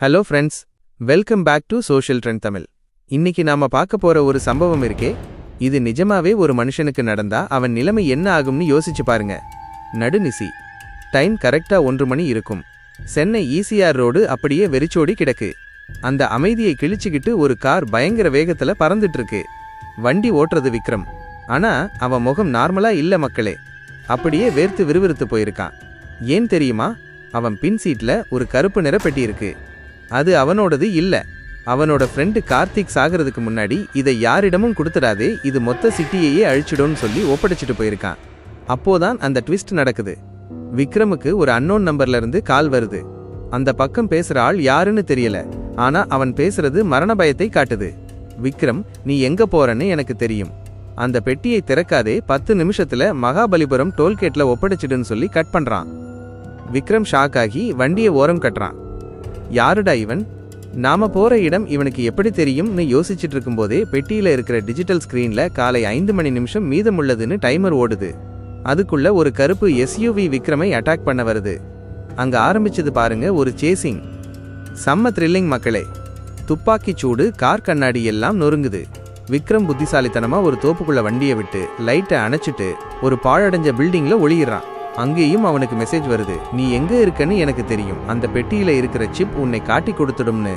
Hello friends welcome back to social trend Tamil இன்னைக்கு நாம பார்க்க போற ஒரு சம்பவம் இருக்கே. இது நிஜமாவே ஒரு மனுஷனுக்கு நடந்தா அவன் நிலைமை என்ன ஆகும்னு யோசிச்சு பாருங்க. நடுநிசி டைம் கரெக்டா ஒன்று மணி இருக்கும். சென்னை ஈசிஆர் ரோடு அப்படியே வெறிச்சோடி கிடக்கு. அந்த அமைதியை கிழிச்சுக்கிட்டு ஒரு கார் பயங்கர வேகத்துல பறந்துட்டு இருக்கு வண்டி ஓட்டுறது விக்ரம். ஆனா அவன் முகம் நார்மலா இல்ல மக்களே. அப்படியே வேர்த்து விறுவிறுத்து போயிருக்கான். ஏன் தெரியுமா? அவன் பின் சீட்ல ஒரு கருப்பு நிற பெட்டி இருக்கு. அது அவனோடது இல்லை. அவனோட ஃப்ரெண்டு கார்த்திக் சாகிறதுக்கு முன்னாடி இதை யாரிடமும் கொடுத்துடாதே இது மொத்த சிட்டியையே அழிச்சிடும்னு சொல்லி ஒப்படைச்சிட்டு போயிருக்கான். அப்போதான் அந்த ட்விஸ்ட் நடக்குது. விக்ரமுக்கு ஒரு அன்னோன் நம்பர்லேருந்து கால் வருது. அந்த பக்கம் பேசுகிற ஆள் யாருன்னு தெரியல. ஆனா அவன் பேசுறது மரண பயத்தை காட்டுது. விக்ரம் நீ எங்க போறன்னு எனக்கு தெரியும். அந்த பெட்டியை திறக்காதே பத்து நிமிஷத்துல மகாபலிபுரம் டோல்கேட்ல ஒப்படைச்சிடுன்னு சொல்லி கட் பண்றான். விக்ரம் ஷாக் ஆகி வண்டியை ஓரம் கட்டுறான். யாருடா இவன்? நாம போற இடம் இவனுக்கு எப்படி தெரியும்னு யோசிச்சுட்டு இருக்கும்போதே பெட்டியில இருக்கிற டிஜிட்டல் ஸ்கிரீன்ல காலை ஐந்து மணி நிமிஷம் மீதமுள்ளதுன்னு டைமர் ஓடுது. அதுக்குள்ள ஒரு கருப்பு எஸ்யூவி விக்ரமை அட்டாக் பண்ண வருது. அங்க ஆரம்பிச்சது பாருங்க ஒரு சேசிங் செம்ம த்ரில்லிங் மக்களே. துப்பாக்கி சூடு கார் கண்ணாடி எல்லாம் நொறுங்குது. விக்ரம் புத்திசாலித்தனமா ஒரு தோப்புக்குள்ள வண்டியை விட்டு லைட்டை அணைச்சிட்டு ஒரு பாழடைஞ்ச பில்டிங்ல ஒளியிறான். அங்கேயும் அவனுக்கு மெசேஜ் வருது. நீ எங்க இருக்கன்னு எனக்கு தெரியும். அந்த பெட்டியில இருக்கிற சிப் உன்னை காட்டி கொடுத்துடும்னு.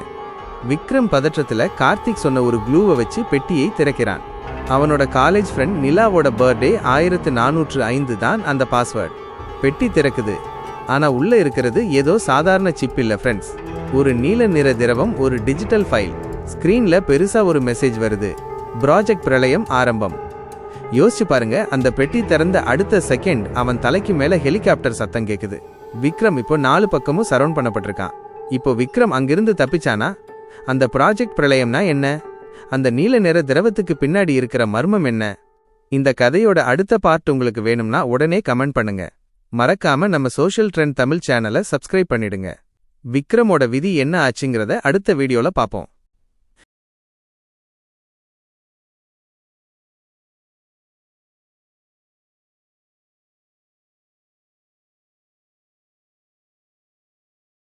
விக்ரம் பதற்றத்துல கார்த்திக் சொன்ன ஒரு க்ளூவை வச்சு பெட்டியை திறக்கிறான். அவனோட காலேஜ் ஃப்ரெண்ட் நிலாவோட பர்த்டே ஆயிரத்து நானூற்று ஐந்து தான் அந்த பாஸ்வேர்ட் பெட்டி திறக்குது. ஆனா உள்ள இருக்கிறது ஏதோ சாதாரண சிப் இல்ல ஃப்ரெண்ட்ஸ் ஒரு நீல நிற திரவம் ஒரு டிஜிட்டல் ஃபைல் ஸ்கிரீன்ல பெருசா ஒரு மெசேஜ் வருது. ப்ராஜெக்ட் பிரளயம் ஆரம்பம். யோசிச்சு பாருங்க அந்த பெட்டி திறந்த அடுத்த செகண்ட் அவன் தலைக்கு மேல ஹெலிகாப்டர் சத்தம் கேக்குது. விக்ரம் இப்போ நாலு பக்கமும் சரவுண்ட் பண்ணப்பட்டிருக்கான். இப்போ விக்ரம் அங்கிருந்து தப்பிச்சானா? அந்த ப்ராஜெக்ட் பிரளயம்னா என்ன? அந்த நீல நிற திரவத்துக்கு பின்னாடி இருக்கிற மர்மம் என்ன? இந்த கதையோட அடுத்த பார்ட் உங்களுக்கு வேணும்னா உடனே கமெண்ட் பண்ணுங்க. மறக்காம நம்ம சோஷியல் ட்ரெண்ட் தமிழ் சேனலை சப்ஸ்கிரைப் பண்ணிடுங்க. விக்ரமோட விதி என்ன ஆச்சுங்கிறத அடுத்த வீடியோல பார்ப்போம்.